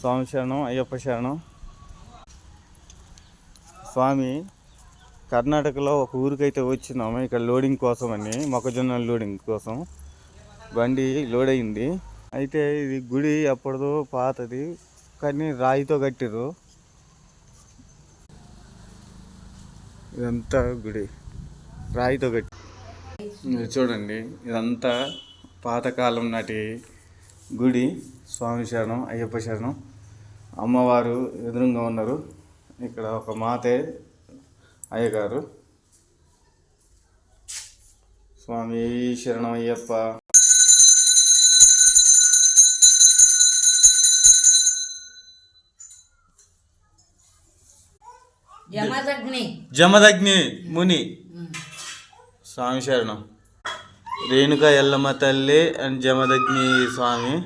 స్వామి శరణం అయ్యప్ప శరణం. స్వామి కర్ణాటకలో ఒక ఊరికైతే వచ్చినాము. ఇక్కడ లోడింగ్ కోసం అని మొక్కజొన్న లోడింగ్ కోసం. బండి లోడ్ అయింది. అయితే ఇది గుడి అప్పటిదో పాతది కానీ రాయితో కట్టిర్రు. ఇదంతా గుడి. రాయితో కట్టి చూడండి. ఇదంతా పాతకాలం నాటి గుడి. స్వామి శరణం అయ్యప్ప శరణం. అమ్మవారు ఎదురుగా ఉన్నారు. ఇక్కడ ఒక మాతే అయ్యగారు. స్వామి శరణం అయ్యప్ప. జమదగ్ని జమదగ్ని ముని. స్వామి శరణం. రేణుక ఎల్లమ్మ తల్లి అండ్ జమదగ్ని స్వామి.